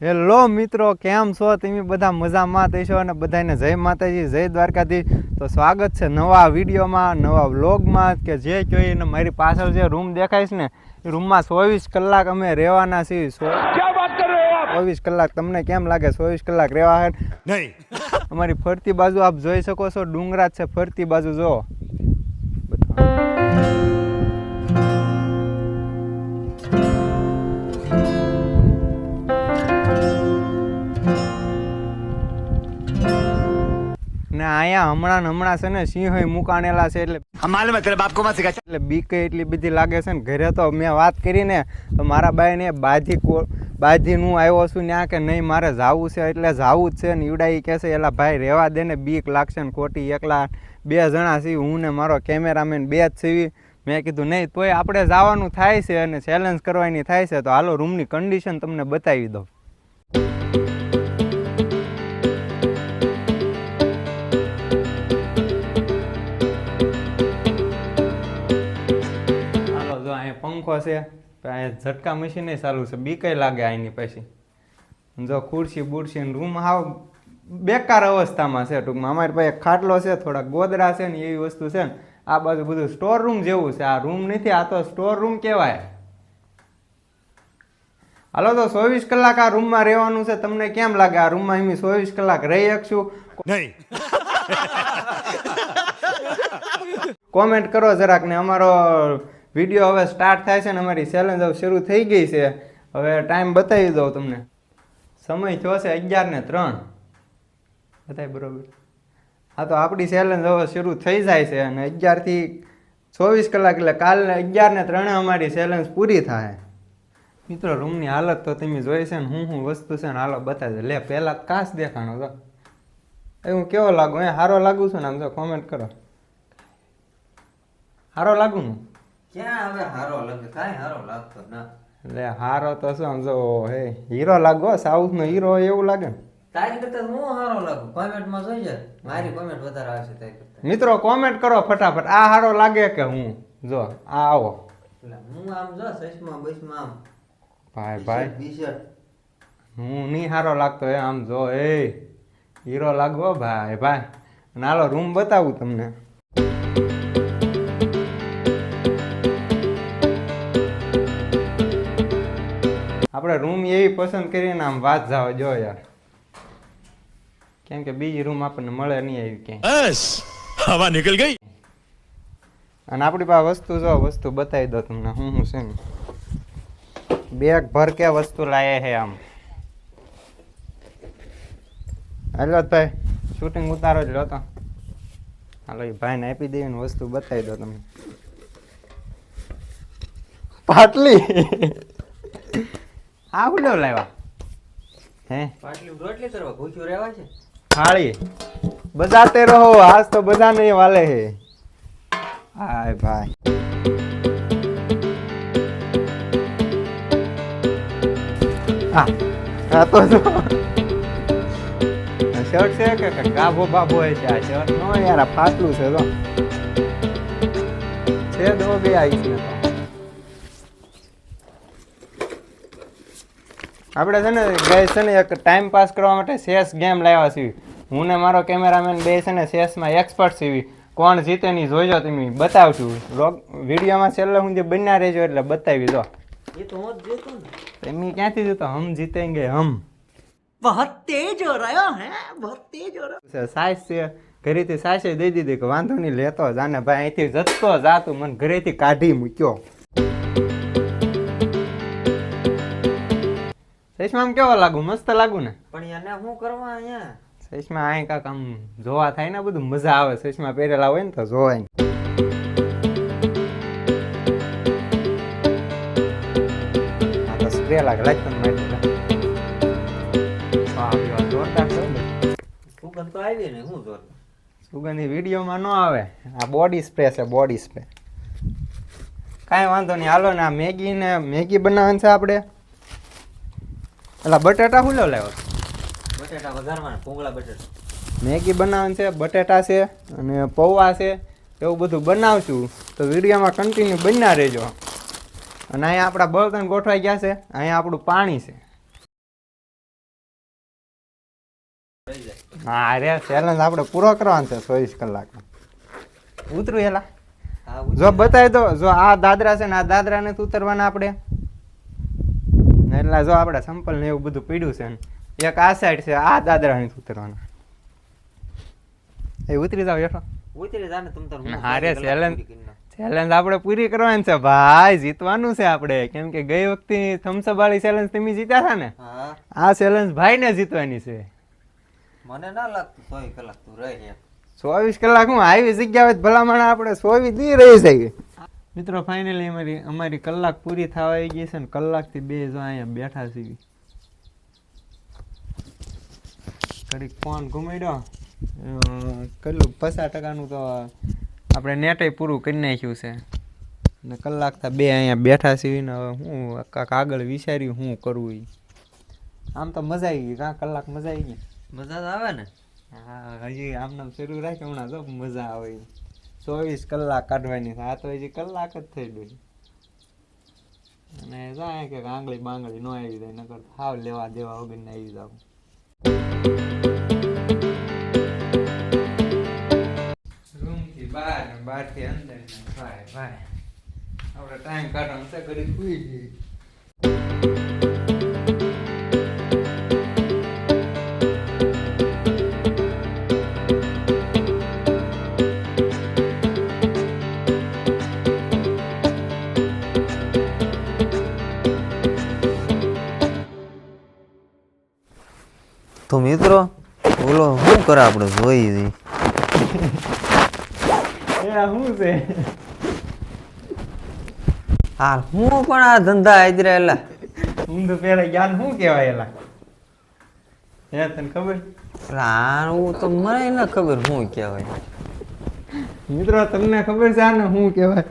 Hello મિત્રો કેમ છો? તમે બધા મજામાં થઈશો અને બધાને જય માતાજી જય દ્વારકાધીશ. તો સ્વાગત છે નવા વિડીયોમાં નવા વ્લોગમાં કે જે જોઈએ એને મારી પાછળ જે રૂમ દેખાય છે ને એ રૂમમાં ચોવીસ કલાક અમે રહેવાના છીએ. ચોવીસ કલાક તમને કેમ લાગે ચોવીસ કલાક રહેવા નહીં. અમારી ફરતી બાજુ આપ જોઈ શકો છો ડુંગરા છે ફરતી બાજુ જો. અને અહીંયા હમણાં હમણાં છે ને સિંહ મુકાણેલા છે એટલે અમારે તને બાપકો માં શીખા એટલે બીક એટલી બધી લાગે છે ને ઘરે તો મેં વાત કરી ને તો મારા બાઈને બાજી બાજી હું આવ્યો છું ત્યાં કે નહીં મારે જાવું છે એટલે જાવું જ છે ને ઈવડાઈ કહેશે એલા ભાઈ રહેવા દે ને બીક લાગશે ને ખોટી એકલા બે જણા છીએ હું ને મારો કેમેરામેન બે જ સીવી મેં કીધું નહીં તોય આપણે જવાનું થાય છે અને ચેલેન્જ કરવાની થાય છે તો હાલો રૂમની કન્ડિશન તમને બતાવી દઉં. પંખો છે અહીંયા ઝટકા મશીન ચાલુ છે. બી કઈ લાગે આની પછી. જો ખુરશી બુરશી રૂમ હાવ બેકાર અવસ્થામાં છે ટૂંકમાં. અમારી પાસે ખાટલો છે થોડા ગોદડા છે ને એવી વસ્તુ છે ને. આ બાજુ બધું સ્ટોર રૂમ જેવું છે. આ રૂમ નથી આ તો સ્ટોર રૂમ કહેવાય. હાલો તો ચોવીસ કલાક આ રૂમમાં રહેવાનું છે. તમને કેમ લાગે? આ રૂમમાં એમ ચોવીસ કલાક રહી શકશું? નહીં. કોમેન્ટ કરો જરાક ને અમારો વીડિયો હવે સ્ટાર્ટ થાય છે ને અમારી ચેલેન્જ હવે શરૂ થઈ ગઈ છે. હવે ટાઈમ બતાવી દઉં તમને. સમય થયો છે અગિયાર ને ત્રણ. બતાવી બરોબર. હા તો આપણી ચેલેન્જ હવે શરૂ થઈ જાય છે અને અગિયારથી ચોવીસ કલાક એટલે કાલે અગિયાર ને ત્રણે અમારી ચેલેન્જ પૂરી થાય. મિત્રો રૂમની હાલત તો તમે જોઈ છે ને હું હું વસ્તુ છે ને હાલો બતાવી લે, પહેલાં કાશ દેખાણો તો એ હું કેવો લાગુ? એ સારો લાગુ છું ને આમ જો કોમેન્ટ કરો. સારો લાગુ ને? ક્યાં હવે હારો લાગે કાંઈ હારો લાગતો ના. એટલે હારો તો શું આમ હે હીરો લાગો સાઉથ નો હીરો એવું લાગે ને? તારી કરતા હું હારો લાગુ? કોમેન્ટમાં જોઈજે મારી કોમેન્ટ વધારે આવશે તારી કરતા. મિત્રો કોમેન્ટ કરો ફટાફટ. આ હારો લાગે કે હું? જો આ આવો. હું આમ જો સસમાં બસમાં આમ. ભાઈ ભાઈ. ટી-શર્ટ હું નહીં હારો લાગતો એ આમ જો એ હીરો લાગવો ભાઈ ભાઈ. નાલો રૂમ બતાવું તમને. આપણે રૂમ એવી પસંદ કરીને આમ વાત જાવ જો યાર. કેમ કે બીજી રૂમ આપણને મળે નહીં આવી ક્યાંય. બસ હવા નીકળ ગઈ. અને આપણી પાસે વસ્તુ જો વસ્તુ બતાવી દો તમને હું હું છે ને? બેગ ભર કે વસ્તુ લાયા છે આમ. હેલો ભાઈ શૂટિંગ ઉતારો જ હતો હાલો એ ભાઈને આપી દેવી ને વસ્તુ બતાવી દો તમને. પાટલી. આ હું લ્યો લાવ્યા? હે? પાટલી રોટલી કરવા ભૂખ્યું રહેવા છે? થાળી બજાતે રહો આજ તો બધા નહીં વાલે હે. હાય ભાઈ. આ આ તો શર્ટ છે કે કાબો ગાભો બાભો હોય છે આ શર્ટ નો યાર આ ફાટલું છે તો છે દો બે આઈ છે તો. આપણે છે ને ગઈ છે ને એક ટાઈમ પાસ કરવા માટે ચેસ ગેમ લાવ્યા છીએ. હું ને મારો કેમેરામેન બે છે ને ચેસમાં એક્સપર્ટ છીએ. કોણ જીતે ની જોઈજો તમે બતાવશું રોગ વિડીયોમાં છેલ્લે હું જે બન્યા રહેજો એટલે બતાવી દો. એ તો હું જોતો ને. એમની ક્યાંથી જોતો? હમ જીતેંગે હમ. બહુત તેજ હો રહ્યા હે? બહુત તેજ હો રહ્યા સાઈઝ છે. ઘરેથી સાસે દઈ દીધી. કે વાંધો નહીં લેતો જાને ભાઈ અહીંથી જતો જાતું મને ઘરેથી કાઢી મૂક્યો. ચશ્મા કેવો લાગુ? મસ્ત લાગુ ને પણ એને શું કરવા અહીંયા? ચશ્મા અહીં કાંક આમ જોવા થાય ને બધું મજા આવે. ચશ્મા પહેરેલા હોય ને તો જોવાય ને. સ્પ્રે લાગે લાગ જોરદાર. સુગંધ તો આવી ને શું જોર સુગંધી વિડીયોમાં ન આવે. આ બોડી સ્પ્રે છે બોડી સ્પ્રે કાંઈ વાંધો નહીં. હાલો ને આ મેગી ને મેગી બનાવવાની છે આપણે? એટલે બટેટા હું લો લાવ્યો બટેટા વધારવાના ભૂંગળા બટેટા. મેગી બનાવવાની છે બટેટા છે અને પૌવા છે એવું બધું બનાવશું. તો વિડીયોમાં કન્ટિન્યુ બન્યા રહેજો. અને અહીંયા આપણા બળતણ ગોઠવાઈ ગયા છે અહીંયા આપણું પાણી છે. હા રે ચેલેન્જ આપણે પૂરો કરવાનો છે ચોવીસ કલાક ઉતરું એલા જો બતાવી દો જો આ દાદરા છે ને આ દાદરા નથી ઉતરવાના આપણે? એટલે જો આપણે સંપલ ને એવું બધું પીડ્યું છે ને એક આ સાઈડ છે આ દાદરા નથી ઉતરવાના. એ ઉતરી જાવ હેઠો. ઉતરી જા ને તમ તાર હું હા રે કલાક ચેલેન્જ. ચેલેન્જ આપણે પૂરી કરવાની છે ભાઈ જીતવાનું છે આપણે. કેમ કે ગઈ વખતે થમ્સઅપ વાળી ચેલેન્જ તમે જીત્યા હતા ને? આ ચેલેન્જ ભાઈને જીતવાની છે. મને ના લાગતું સોય કલાક તું રહે ચોવીસ કલાક હું આવી જગ્યા હોય તો ભલામણ આપણે સોવી દી રહી જઈએ મિત્રો ફાઇનલી અમારી અમારી કલાક પૂરી થવા આવી ગઈ છે ને કલાકથી બે જો અહીંયા બેઠા છીએ. ઘડીક ફોન ઘુમાડ્યો કેટલું? પચાસ ટકાનું તો આપણે નેટે પૂરું કરી નાખ્યું છે. ને કલાક થા બે અહીંયા બેઠા છીએ ને હવે હું કાંક આગળ વિચાર્યું શું કરવું એ આમ તો મજા આવી ગઈ કાં કલાક મજા આવી ગઈ. મજા તો આવે ને? હા હજી આમનામ શરૂ રાખે હમણાં તો મજા આવે. ચોવીસ કલાક કાઢવાની આ તો હજી કલાક જ થઈ ગઈ અને જાય કે આંગળી બાંગળી ન આવી જાય, નકર હાવ લેવા દેવા વગર ને આવી જાવ. રૂમથી બહાર ને બહારથી અંદર ભાઈ ભાઈ આપણે ટાઈમ કાઢવાનો છે ઘડી સુઈ જઈએ. આપણે જોઈ એ શું છે? હા હું પણ આ ધંધા આદરા એલા. તો પેલા જ્ઞાન શું કહેવાય એલા? હે તને ખબર? આવું તો મને ના ખબર શું કહેવાય. મિત્રો તમને ખબર છે આને શું કહેવાય?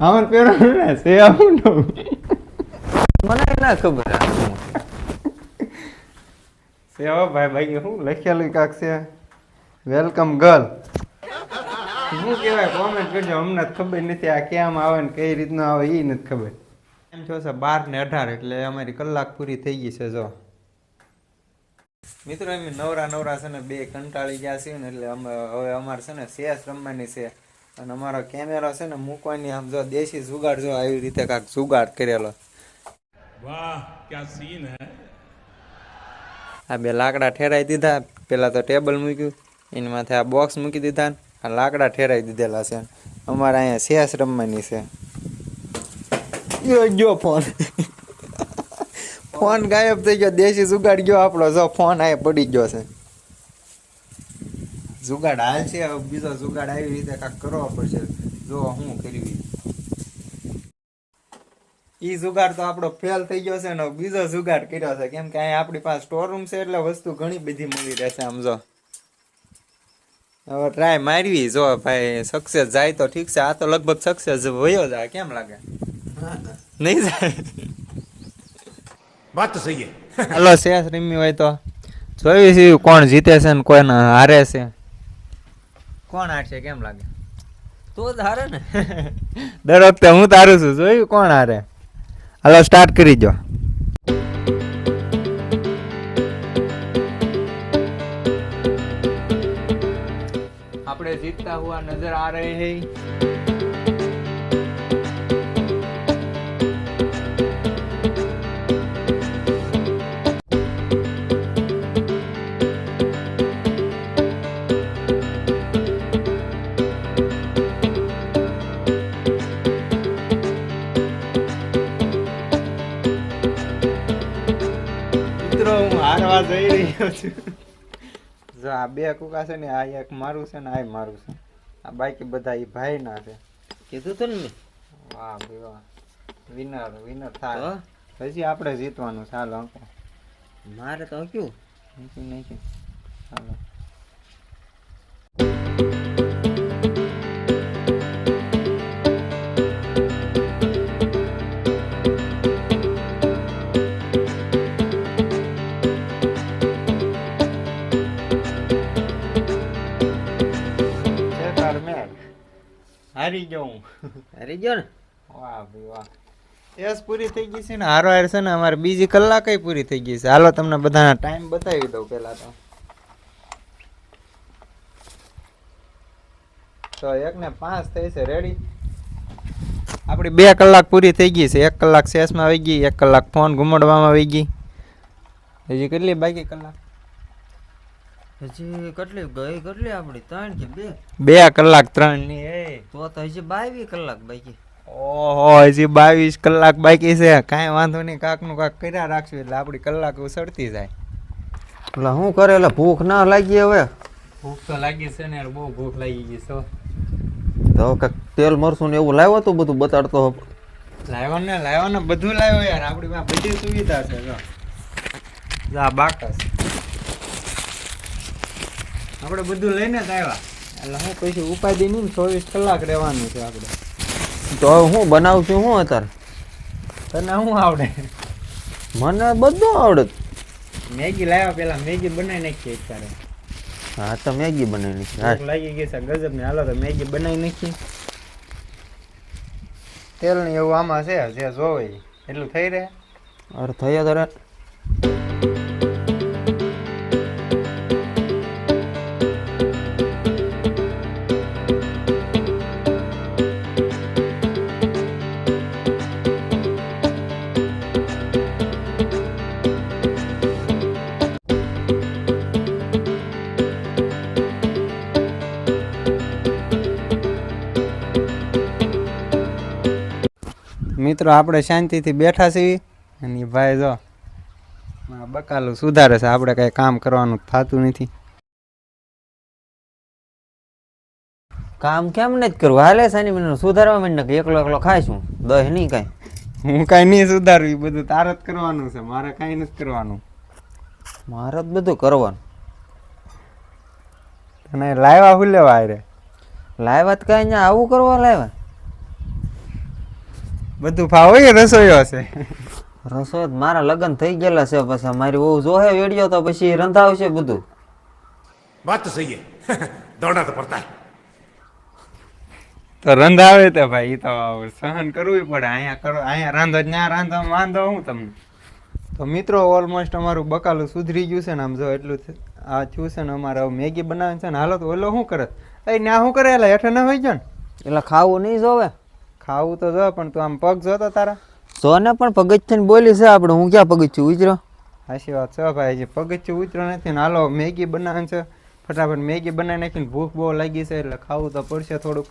આમાં પેલો ને છે આવું મને ના ખબર આ. સેવા ભાઈ ભાઈ હું લખેલું કાંક છે. વેલકમ ગર્લ શું કહેવાય કોમેન્ટ કરજો અમને ખબર નથી આ કેમ આવે ને કઈ રીતનું આવે એ નથી ખબર. એમ છો છે બાર ને અઢાર એટલે અમારી કલાક પૂરી થઈ ગઈ છે જો. મિત્રો એમ નવરા નવરા છે ને બે કંટાળી ગયા છે ને એટલે અમે હવે અમારે છે ને શેષ રમવાની છે. અને અમારો કેમેરા છે ને મૂકવાની આમ જો દેશી જુગાડ જો આવી રીતે કાંક જુગાડ કરેલો. વાહ ક્યાં સીન હે? આ બે લાકડા ઠેરાઈ દીધા. પહેલાં તો ટેબલ મૂક્યું. એની માથે આ બોક્સ મૂકી દીધા આ લાકડા ઠેરાઈ દીધેલા છે. અમારે અહીંયા શેષ રમવાની છે. ગયો ફોન ફોન ગાયબ થઈ ગયો. દેશી જુગાડ ગયો આપણો. જો ફોન આ પડી ગયો છે. જુગાડ હાલ છે. બીજો જુગાડ આવી રીતે કાંઈક કરવો પડશે. જો હું કરવી? ઈ જુગાડ તો આપણો ફેલ થઈ ગયો છે ને બીજો જુગાડ કર્યો છે. કેમ કે અહીંયા આપણી પાસે સ્ટોર રૂમ છે એટલે વસ્તુ ઘણી બધી મળી રહેશે આમ જો. હવે ટ્રાય મારવી. જો ભાઈ સક્સેસ જાય તો ઠીક છે. આ તો લગભગ સક્સેસ વયો જાય કેમ લાગે? નહીં જાય? વાત તો સહી હલો શેષ રીમી હોય તો. જોયું છે કોણ જીતે છે ને કોણ હારે છે. કોણ હારશે કેમ લાગે? તો જ હારે ને. દર વખતે હું તારું છું. જોયું કોણ હારે? હાલો સ્ટાર્ટ કરી દો. આપણે જીતતા હુઆ નજર આ રહે. હે જઈ રહ્યો છું જો આ બે કુકા છે ને આ એક મારું છે ને આ મારું છે. આ બાકી બધા એ ભાઈ ના છે. કીધું તું ને વાહ ભાઈ વાહ. વિનર વિનર થાય. પછી આપણે જીતવાનું ચાલો અંકો મારે તો કયું નહીં ચાલો હારી ગયો હું. હારી ગયો ને? વાહ ભાઈ વાહ. એસ પૂરી થઈ ગઈ છે ને? હારો હાર છે ને? અમારે બીજી કલાકે પૂરી થઈ ગઈ છે. હાલો તમને બધાના ટાઈમ બતાવી દઉં પહેલા તો. તો પાંચ થઈ છે. રેડી આપણી બે કલાક પૂરી થઈ ગઈ છે. એક કલાક શેષમાં આવી ગઈ એક કલાક ફોન ઘુમાડવામાં આવી ગઈ. હજી કેટલી બાકી કલાક? હજી કેટલી ગઈ કેટલી આપણી ત્રણ કે બે? બે કલાક ત્રણની એ. તો તો હજી બાવીસ કલાક બાકી. ઓહો હજી બાવીસ કલાક બાકી છે. કાંઈ વાંધો નહીં કાકનું કાક કર્યા રાખશું એટલે આપણી કલાક સડતી જાય. એટલે શું કરે? એટલે ભૂખ ના લાગી હવે? ભૂખ તો લાગી છે ને યાર બહુ ભૂખ લાગી ગઈ છે તો કાંઈક તેલ મરસું ને એવું લાવ્યો તો બધું બતાડતો લાવ્યો ને લાવ્યો ને બધું લાવ્યો યાર. આપણી પાસે બધી સુવિધા છે જો. જા બાકસ. આપણે બધું લઈને જ આવ્યા. એટલે હું પછી ઉપાધિ નહીં ચોવીસ કલાક રહેવાનું છે આપણે તો હું બનાવશું હું અત્યારે? તને શું આવડે? મને બધું આવડે. મેગી લાવ્યા પેલા મેગી બનાવી નાખીએ અત્યારે. હા તો મેગી બનાવી નાખી લાગી ગઈ છે ગજબ ને હાલો તો મેગી બનાવી નાખી તેલ ને એવું આમાં છે જે જોવે એટલું થઈ રહે? અરે થયા તારે મિત્રો આપણે શાંતિથી બેઠા છીએ. અને ભાઈ જો બકાલું સુધારે છે. આપણે કઈ કામ કરવાનું થતું નથી. કામ કેમ નથી કરવું? હાલે સાની મને સુધારવા માંડ કે એકલો એકલો ખાઈશું દહીં નહીં કાંઈ. હું કાંઈ નહીં સુધારું ઈ બધું તારે જ કરવાનું છે. મારે કાંઈ નથી કરવાનું. મારે જ બધું કરવાનું. તને લાવ્યા હું લેવા રે લાવ્યા તો કાંઈ આવું કરવા લાવ્યા? બધું ફાવે કે રસોઈયો છે રસોઈ મારા લગ્ન થઈ ગયેલા છે પછી. મારી બહુ જોહે વેડિયો તો પછી રંધાવશે બધું. વાત તો સહી દોડા તો પડતા તો રંધાવે તો ભાઈ તો સહન કરવું પડે. અહીંયા કરો અહીંયા રાંધો ના રાંધો વાંધો હું તમને? તો મિત્રો ઓલમોસ્ટ અમારું બકાલું સુધરી ગયું છે ને આમ જો એટલું આ થયું છે ને અમારે હવે મેગી બનાવે છે ને હાલો તો ઓલો શું કરે? અહીં ના શું કરે? એટલે હેઠળ ના હોય જાય ને? એટલે ખાવું નહીં જોવે? ખાવું તો જો પણ તું આમ પગ જોતો તારા. જો ને પણ પગથિયું બોલી છે આપણે હું ક્યાં પગથિયું ઉતરો હાશી વાત છે ભાઈ જે પગથિયું ઉતરો નથી ને હાલો મેગી બનાવે છે. ફટાફટ મેગી બનાવી નાખીને ભૂખ બહુ લાગી છે એટલે ખાવું તો પડશે થોડુંક.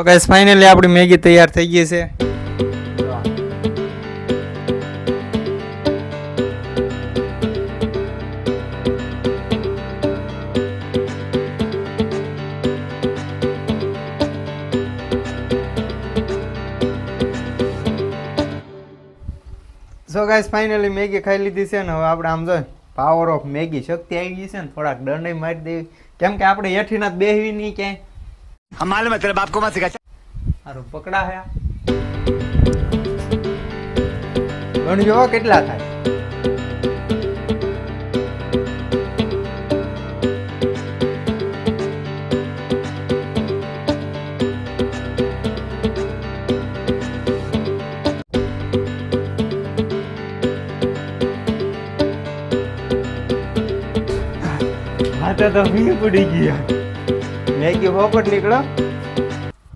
સો ગાઈસ ફાઇનલી આપણી મેગી તૈયાર થઈ ગઈ છે. સો ગાઈસ ફાઇનલી મેગી ખાઈ લીધી છે ને, હવે આપણે આમ જો પાવર ઓફ મેગી, શક્તિ આવી ગઈ છે ને, થોડાક દંડ મારી દેવી. કેમ કે આપણે હેઠીના બેહવી નહીં ક્યાંય. हम मालूम है तेरे बाप को मत सिखा હારું પકડા હે ગણજો કેટલા થાય હાથે તો ભી પડી ગયા મેગી પોપટ નીકળો.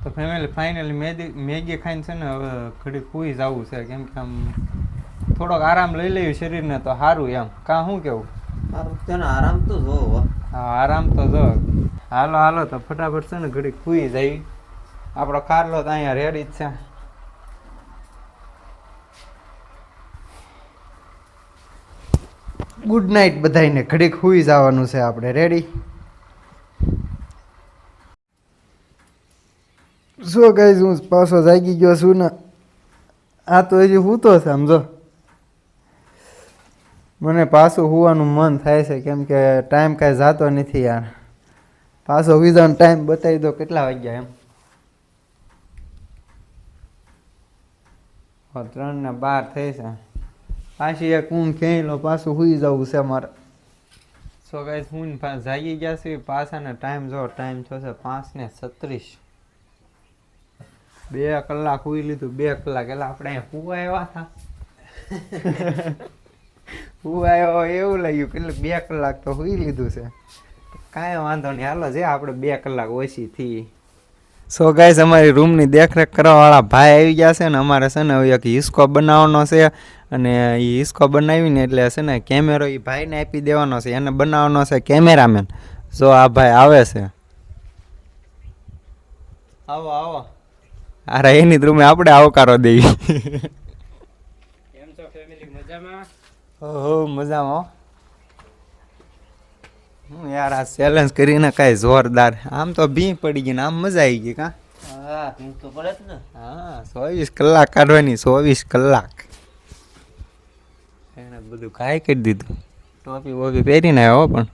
તો ફેમિલી ફાઇનલી મેગી મેગી ખાઈને છે ને હવે ઘડી ખુઈ જવું છે. કેમ કે આમ થોડોક આરામ લઈ લેવું શરીરને તો સારું એમ. કાં શું કેવું? આરામ તો જો હા. આરામ તો જો. હાલો હાલો તો ફટાફટ છે ને ઘડી ખુઈ જાય આપણો કારલો તો અહીંયા રેડી જ છે. ગુડ નાઇટ બધાને ઘડીક ખુઈ જવાનું છે આપણે. રેડી શું કહીશ હું? પાછો જાગી ગયો છું ને. આ તો હજી છે સમજો મને પાછું હોવાનું મન થાય છે, કેમ કે ટાઈમ કાંઈ જાતો નથી યાર. પાછો વિઝાનો ટાઈમ બતાવી દો, કેટલા વાગ્યા એમ? ત્રણ ને બાર થઈ છે. પાછી એક ઊંઘ ખેંચી પાછું સુઈ જવું છે મારે. સો ગાઈસ હું જાગી ગયા છે પાછા ને ટાઈમ જો ટાઈમ થશે પાંચ ને છત્રીસ. બે કલાક સુઈ લીધું. બે કલાક એટલે આપણે હું આવ્યા હતા. હુવા આવ્યો એવું લાગ્યું કે એટલે બે કલાક તો સુઈ લીધું છે. કાંઈ વાંધો નહીં. હાલો છે આપણે બે કલાક ઓછી થઈ સો ગાઈઝ અમારી રૂમની દેખરેખ કરવાવાળા ભાઈ આવી ગયા છે ને અમારે છે ને એક હિસ્કો બનાવવાનો છે. અને એ હિસ્કો બનાવીને એટલે છે ને કેમેરો એ ભાઈને આપી દેવાનો છે. એને બનાવવાનો છે કેમેરામેન. જો આ ભાઈ આવે છે. આવો આવો. અરે એની રૂમે આપણે આવકારો દેવી. કેમ છો ફેમિલી મજામાં? હો હો મજામાં હું. યાર આ ચેલેન્જ કરીને કાંઈ જોરદાર. આમ તો ભી પડી ગઈ ને આમ મજા આવી ગઈ કા? હા તો ને. હા ચોવીસ કલાક કાઢવાની ચોવીસ કલાક. એને બધું કાંઈ કરી દીધું. ટોપી વોપી પહેરીને આવ્યો પણ.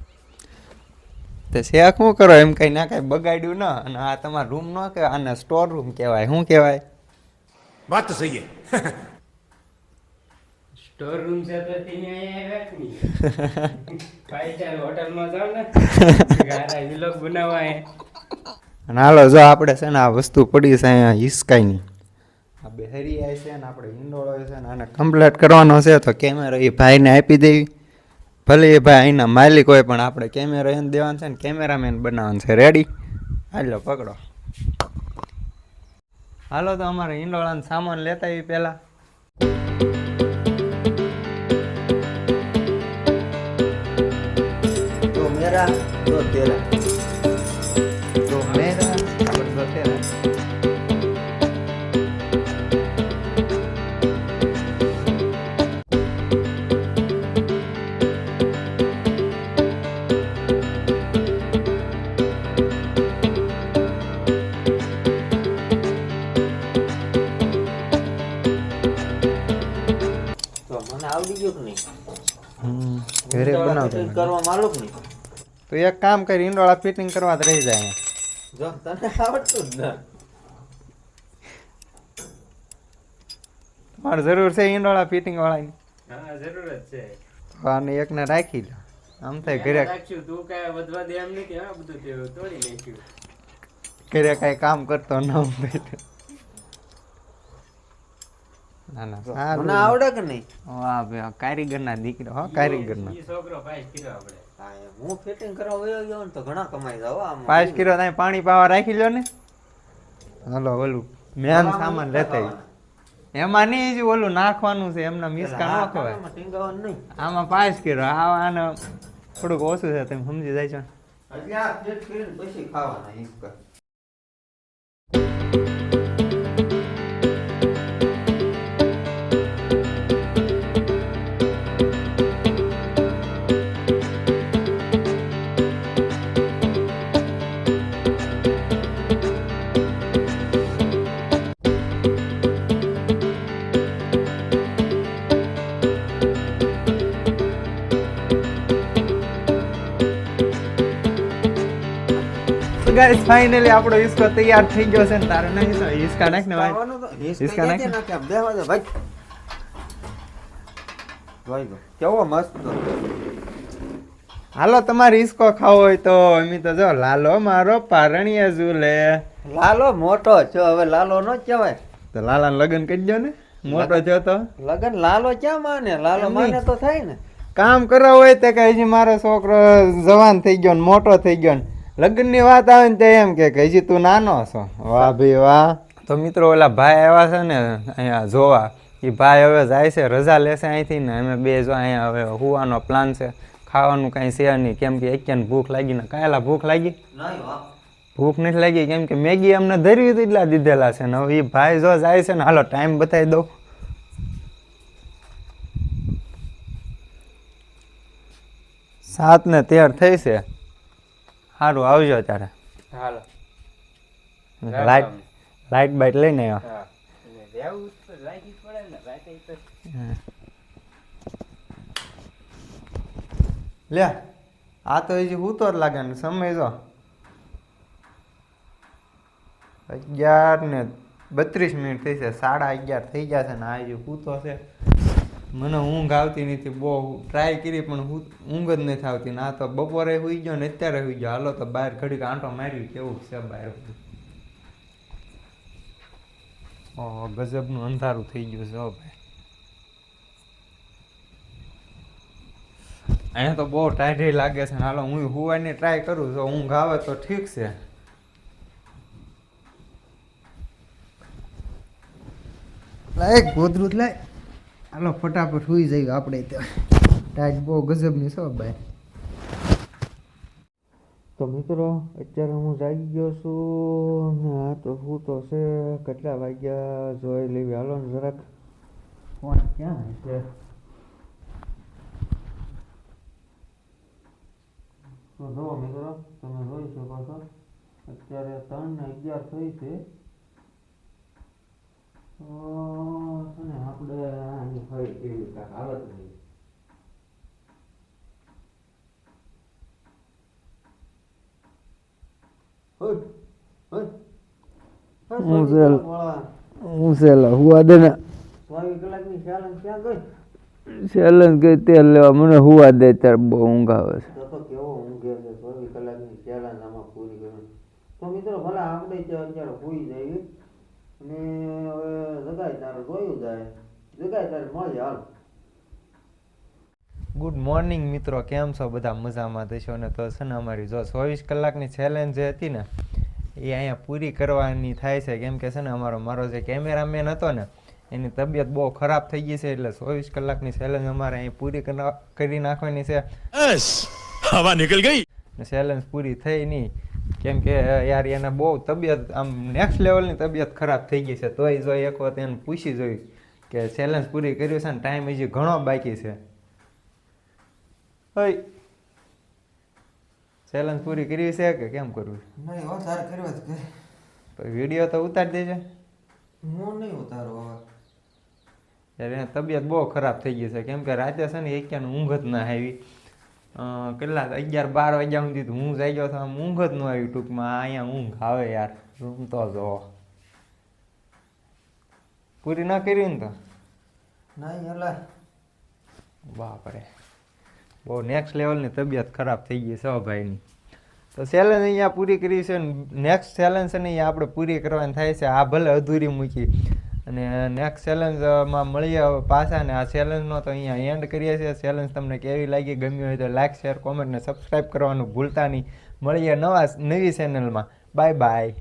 તે શેખ શું કરો? એમ કંઈ ના કાંઈ બગાડ્યું ના. અને આ તમારો રૂમ નો કહેવાય આને સ્ટોર રૂમ કહેવાય. શું કહેવાય? વાત તો સહી સ્ટોર રૂમ છે તો તેને અહીંયા રાખની ભાઈ ચાલ હોટલમાં જાવ ને ગારા વિલોગ બનાવવા અને હાલો જો આપણે છે ને આ વસ્તુ પડી છે અહીંયા હિસકાઈની. આ બેહરી આવી છે ને આપણે હિંડોળો છે ને આને કમ્પ્લીટ કરવાનો છે તો કેમેરો એ ભાઈને આપી દેવી. ભલે એ ભાઈ અહીંના માલિક હોય, પણ આપણે કેમેરા એને દેવાનું છે ને કેમેરામેન બનાવવાનું છે. રેડી હાલો, પકડો. હાલો, તો અમારે હિંડોળાનો સામાન લેતા આવી પહેલાં. તો તેરા. કે નહીં ઘરે બનાવતો કરવા માલુક નહીં તો એક કામ કરી ઈંડોળા ફિટિંગ કરવા તો રહી જાય. જો તને આવડતું જ ના. તમારે જરૂર છે ઈંડોળા ફિટિંગ વાળાની. હા જરૂર જ છે. આને એકને રાખી લો. આમ થાય ઘરે રાખ્યું તું કાય વધવા દે એમ નથી હા બધું તોડી નાખ્યું. ઘરે કાંઈ કામ કરતો ન હોય તો. ના ના. મને આવડે કે નહીં? વાહ ભાઈ કારીગરના દીકરો હો કારીગરના. ઈ છોકરો પાસ કર્યો આપણે. હું ફિટિંગ કરવા વયો ગયો ને તો ઘણા કમાઈ જાવ આમ. પાંચ કિલો ત્યાં પાણી પાવા રાખી લો ને. હાલો ઓલું મેન સામાન લેતા એમાં નહીં જ ઓલું નાખવાનું છે એમના મિસકા ન ખવાય. આમાં પાંચ કિલો આ આને થોડુંક ઓછું છે તમે સમજી જાય છો પછી ખાવાના તો ગાઈસ ફાઇનલી આપણો હિસ્કો તૈયાર થઈ ગયો છે ને તારો નહીં હિસ્કા નાખ ને ભાઈ. હિંચકા નાખ. નાખ્યા? બેહવા દે ભાઈ. જોઈ લો. કેવો મસ્ત હાલો તમારે હિસ્કો ખાવો હોય તો એમ તો જો લાલો મારો પારણીએ ઝૂલે. લાલો મોટો છો. હવે લાલો નો કહેવાય. તો લાલા લગ્ન કરી દો ને. મોટો છો તો. લગન લાલો ક્યાં માને? લાલો માને તો થાય ને. કામ કરવા હોય તે કે હજી મારો છોકરો જવાન થઈ ગયો ને મોટો થઈ ગયો ને. લગ્નની વાત આવે ને તે એમ કે કે હજી તું નાનો છો. વાહ ભાઈ વાહ. તો મિત્રો ઓલા ભાઈ આવ્યા છે ને અહીંયા જોવા. એ ભાઈ હવે જાય છે રજા લેશે અહીંથી ને અમે બે જો અહીંયા હવે હોવાનો પ્લાન છે. ખાવાનું કાંઈ છે નહીં. કેમ કે એક્યાને ભૂખ લાગી ને કાયલા ભૂખ લાગી? ભૂખ નથી લાગી? કેમ કે મેગી અમને ધરી હતી એટલા દીધેલા છે ને. હવે એ ભાઈ જો જાય છે ને હાલો ટાઈમ બતાવી દઉં. સાત ને તેર થઈ છે. સારું આવજો ત્યારે. હાલો. લાઈટ લાઈટ બાઈટ લઈને આવ્યો લે આ તો હજી હું તો લાગે ને સમય તો અગિયાર ને બત્રીસ મિનિટ થઈ છે સાડા અગિયાર થઈ ગયા છે ને આ હજી ઉતો છે મને ઊંઘ આવતી નથી, બહુ ટ્રાય કરી પણ ઊંઘ જ નથી આવતી. ના તો બપોરે સુઈ ગયો ને અત્યારે સુઈ ગયો. હાલો તો બહાર ઘડીક આંટો મારી કેવું છે બહાર ઓહો ગજબનું અંધારું થઈ ગયું છે ભાઈ. અહીંયા તો બહુ ટાઢી લાગે છે હાલો હું હુવાની ટ્રાય કરું છું. ઊંઘ આવે તો ઠીક છે. લાય, ગોદરું લાય. હાલો ફટાફટ સુઈ જઈએ આપણે ત્યાં. ટાઈટ બહુ ગજબની છે ભાઈ તો મિત્રો અત્યારે હું જાગી ગયો છું ને આ તો હું તો છે કેટલા વાગ્યા જોઈ લેવી. હાલો ને જરાક. ફોન ક્યાં છે તો જો મિત્રો તમે જોઈ શકો છો. અત્યારે ત્રણ ને અગિયાર થઈ છે. છે ને આપણે આની હોય એવી કાંક હાલત નહીં. ચેલેન્જ ગઈ? તેલ લેવા. મને હુવા દે ત્યારે બહુ ઊંઘ આવે છે. તો મિત્રો ભલે આપણે અત્યારે હોઈ જઈએ ને હવે તારે જોયું જાય. જગાય તારે મળે હાલ. ગુડ મોર્નિંગ મિત્રો કેમ છો? બધા મજામાં થશો ને તો છે ને અમારી જો ચોવીસ કલાકની ચેલેન્જ જે હતી ને એ અહીંયા પૂરી કરવાની થાય છે. કેમ કે છે ને અમારો મારો જે કેમેરામેન હતો ને એની તબિયત બહુ ખરાબ થઈ ગઈ છે એટલે ચોવીસ કલાકની ચેલેન્જ અમારે અહીં પૂરી કરી નાખવાની છે. હવા નીકળી ગઈ? ચેલેન્જ પૂરી થઈ નહીં. કેમ કે યાર એને બહુ તબિયત આમ નેક્સ્ટ લેવલની તબિયત ખરાબ થઈ ગઈ છે. તોય જો એક વખત એને પૂછી જોઈ કે ચેલેન્જ પૂરી કર્યું છે ને ટાઈમ હજી ઘણો બાકી છે. ચેલેન્જ પૂરી કરી છે કે કેમ કરવું? નહીં વધારે કર્યો જ તો વીડિયો તો ઉતારી દેજે. હું નહીં ઉતારો હવે. યાર એની તબિયત બહુ ખરાબ થઈ ગઈ છે. કેમ કે રાતે છે ને એક ઊંઘ જ ના આવી. કેટલા અગિયાર બાર વાગ્યા સુધી તો હું જાગ્યો તો આમ ઊંઘ જ ન આવી ટૂંકમાં. અહીંયા ઊંઘ આવે યાર. રૂમ તો જો. પૂરી ના કરી ને તો? નહીં એટલે બાપરે. બહુ નેક્સ્ટ લેવલની તબિયત ખરાબ થઈ ગઈ છે ભાઈની. તો ચેલેન્જ અહીંયા પૂરી કરી છે નેક્સ્ટ ચેલેન્જ છે ને અહીંયા આપણે પૂરી કરવાની થાય છે. આ ભલે અધૂરી મૂકી. અને નેક્સ્ટ ચેલેન્જમાં મળીએ પાછા ને આ ચેલેન્જનો તો અહીંયા એન્ડ કરીએ છીએ. ચેલેન્જ તમને કેવી લાગી ગમી હોય તો લાઇક શેર કોમેન્ટ ને સબસ્ક્રાઈબ કરવાનું ભૂલતા નહીં. મળીએ નવા, નવી ચેનલમાં બાય બાય